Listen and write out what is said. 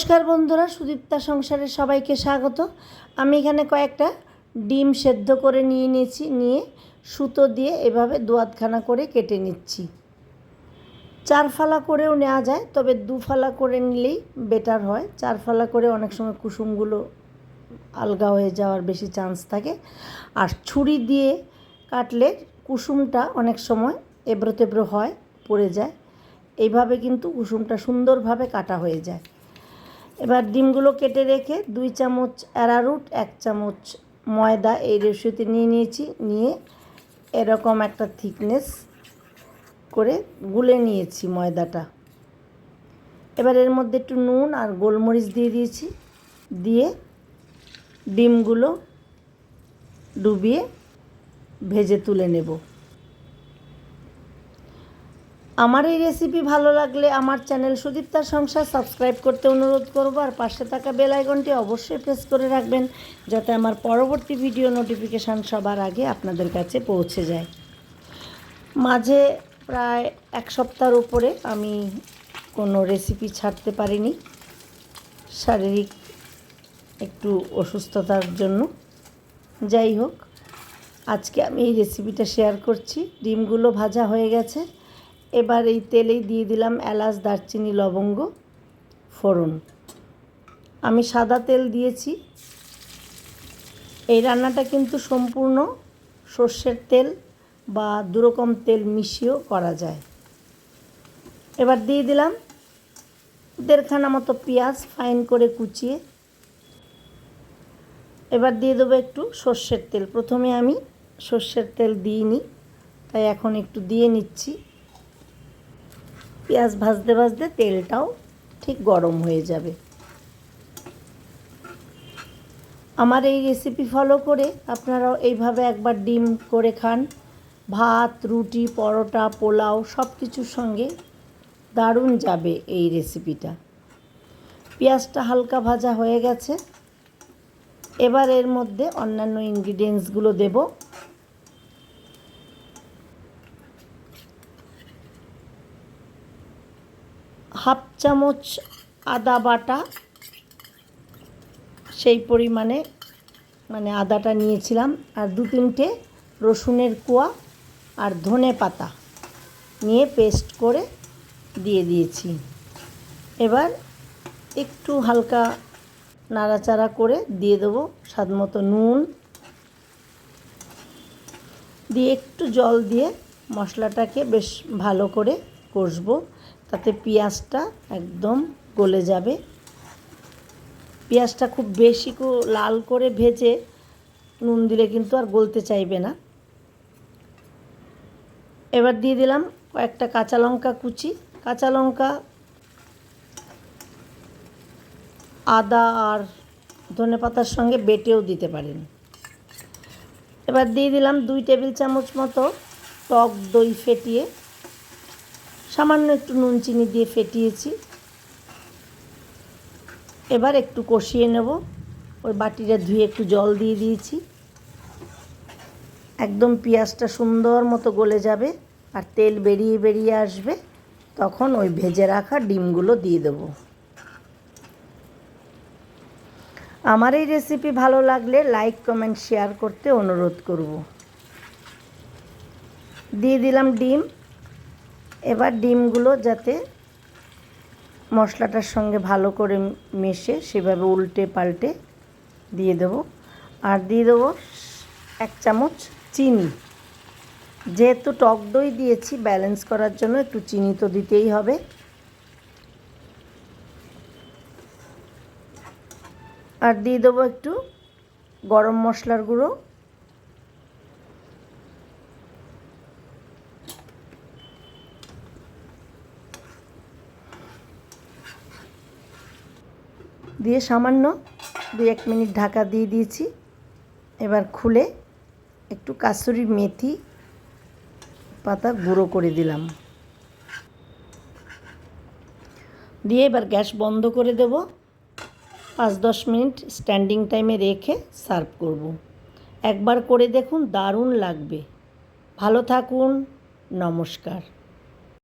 নমস্কার বন্ধুরা, সুদীপ্তা সংসারের সবাইকে স্বাগত। আমি এখানে কয়েকটা ডিম সেদ্ধ করে নিয়ে নিয়েছি, নিয়ে সুতো দিয়ে এভাবে দুয়াতখানা করে কেটে নিচ্ছি। চার ফালা করেও নেওয়া যায়, তবে দু ফালা করে নিলেই বেটার হয়। চার ফালা করে অনেক সময় কুসুমগুলো আলগা হয়ে যাওয়ার বেশি চান্স থাকে। আর ছুরি দিয়ে কাটলে কুসুমটা অনেক সময় এবড়ো তেবড়ো হয়, পড়ে যায়। এইভাবে কিন্তু কুসুমটা সুন্দরভাবে কাটা হয়ে যায়। এবার ডিমগুলো কেটে রেখে দুই চামচ অ্যারারুট, এক চামচ ময়দা এই রেসিতে নিয়ে নিয়েছি। নিয়ে এরকম একটা থিকনেস করে গুলে নিয়েছি ময়দাটা। এবার এর মধ্যে একটু নুন আর গোলমরিচ দিয়ে দিয়েছি। দিয়ে ডিমগুলো ডুবিয়ে ভেজে তুলে নেব। আমার এই রেসিপি ভালো লাগলে আমার চ্যানেল সুদীপ্তার সংসার সাবস্ক্রাইব করতে অনুরোধ করব আর পাশে থাকা বেল আইকনটি অবশ্যই প্রেস করে রাখবেন যাতে আমার পরবর্তী ভিডিও নোটিফিকেশান সবার আগে আপনাদের কাছে পৌঁছে যায়। মাঝে প্রায় এক সপ্তাহের উপরে আমি কোনো রেসিপি ছাড়তে পারিনি। শারীরিক একটু অসুস্থতার জন্য। যাই হোক, আজকে আমি এই রেসিপিটা শেয়ার করছি। ডিমগুলো ভাজা হয়ে গেছে। এবার এই তেলেই দিয়ে দিলাম এলাচ, দারচিনি, লবঙ্গ, ফোড়ন। আমি সাদা তেল দিয়েছি। এই রান্নাটা কিন্তু সম্পূর্ণ সর্ষের তেল বা দুরকম তেল মিশিয়েও করা যায়। এবার দিয়ে দিলাম দেড়খানা মতো পেঁয়াজ ফাইন করে কুচিয়ে। এবার দিয়ে দেবো একটু সর্ষের তেল। প্রথমে আমি সর্ষের তেল দিইনি, তাই এখন একটু দিয়ে নিচ্ছি। পেঁয়াজ ভাজতে ভাজতে তেলটাও ঠিক গরম হয়ে যাবে। আমার এই রেসিপি ফলো করে আপনারাও এইভাবে একবার ডিম করে খান। ভাত, রুটি, পরোটা, পোলাও সব কিছুর সঙ্গে দারুণ যাবে এই রেসিপিটা পেঁয়াজটা হালকা ভাজা হয়ে গেছে। এবার এর মধ্যে অন্যান্য ইনগ্রিডিয়েন্টসগুলো দেব। হাফ চামচ আদা বাটা, সেই পরিমাণে মানে আদাটা নিয়েছিলাম, আর দু তিনটে রসুনের কোয়া আর ধনে পাতা নিয়ে পেস্ট করে দিয়ে দিয়েছি। এবার একটু হালকা নাড়াচাড়া করে দিয়ে দেবো স্বাদ মতো নুন। দিয়ে একটু জল দিয়ে মশলাটাকে বেশ ভালো করে কষবো। তাতে পেঁয়াজটা একদম গলে যাবে। পেঁয়াজটা খুব বেশি লাল করে ভেজে নুন দিলে কিন্তু আর গলতে চাইবে না। এবার দিয়ে দিলাম কয়েকটা কাঁচা লঙ্কা কুচি। কাঁচা লঙ্কা, আদা আর ধনে পাতার সঙ্গে বেটেও দিতে পারেন। এবার দিয়ে দিলাম দুই টেবিল চামচ মতো টক দই ফেটিয়ে সামান্য একটু নুন চিনি দিয়ে ফেটিয়েছি। এবার একটু কষিয়ে নেব। ওই বাটিটা ধুয়ে একটু জল দিয়ে দিয়েছি। একদম পেঁয়াজটা সুন্দর মতো গলে যাবে আর তেল বেরিয়ে বেরিয়ে আসবে। তখন ওই ভেজে রাখা ডিমগুলো দিয়ে দেবো। আমার এই রেসিপি ভালো লাগলে লাইক, কমেন্ট, শেয়ার করতে অনুরোধ করব। দিয়ে দিলাম ডিম। এবার ডিমগুলো যাতে মশলাটার সঙ্গে ভালো করে মেশে সেভাবে উল্টে পাল্টে দিয়ে দেবো। আর দিয়ে দেবো এক চামচ চিনি। যেহেতু টক দই দিয়েছি, ব্যালেন্স করার জন্য একটু চিনি তো দিতেই হবে। আর দিয়ে দেবো একটু গরম মশলার গুঁড়ো। দিয়ে সামান্য দু এক মিনিট ঢাকা দিয়ে দিয়েছি। এবার খুলে একটু কাসুরি মেথি পাতা গুঁড়ো করে দিলাম। দিয়ে এবার গ্যাস বন্ধ করে দেব। পাঁচ দশ মিনিট স্ট্যান্ডিং টাইমে রেখে সার্ভ করব। একবার করে দেখুন দারুণ লাগবে। ভালো থাকুন, নমস্কার।